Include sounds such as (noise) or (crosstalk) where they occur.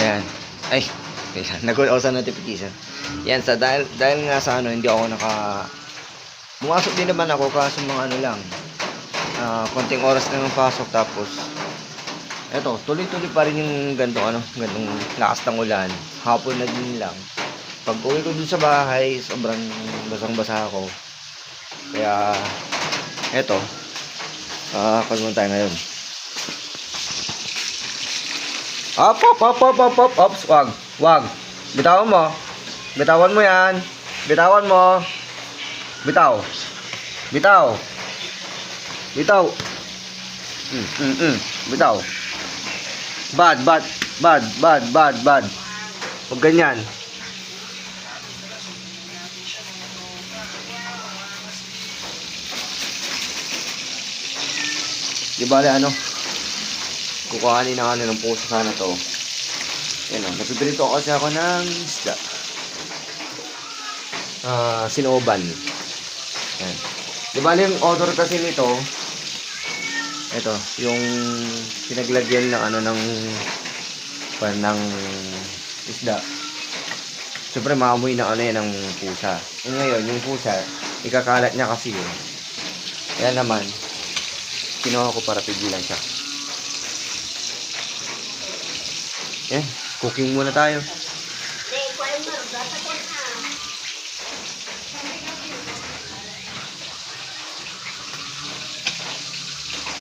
Ayan. Ay. (laughs) Nag-all out sa notification. Yan, sa dahil, dahil nga sa ano, hindi ako naka... Pumasok din naman ako kaso mga ano lang. ah, konting oras lang ang pasok tapos eto, tuloy-tuloy pa rin yung gantong ano, gantong lakas ng ulan. Hapon na din lang. Pag uwi ko dun sa bahay, sobrang basang-basa ako. Kaya, eto, ah, uh, tayo ngayon. Up, up, up, up, up, up, up, wag, wag. Bitawan mo. Bitawan mo yan. Bitawan mo. Bitaw. Bitaw. Bitaw. Mm, mm, mm. Bitaw. Bad, bad, bad, bad, bad, bad. Huwag ganyan. Di bale ano? Kukuhanin na ano ng puso sana to. Yan o, napipilito kasi ako ng isda. Ah, sinoban. Yan. Di bale yung odor kasi nito, ito, yung pinaglagyan ng ano ng pan ng isda. Siyempre maamoy na ano yan ng pusa. Yung ngayon, yung pusa, ikakalat niya kasi yun. Kaya naman, kinuha ko para pigilan siya. Yan, cooking muna tayo.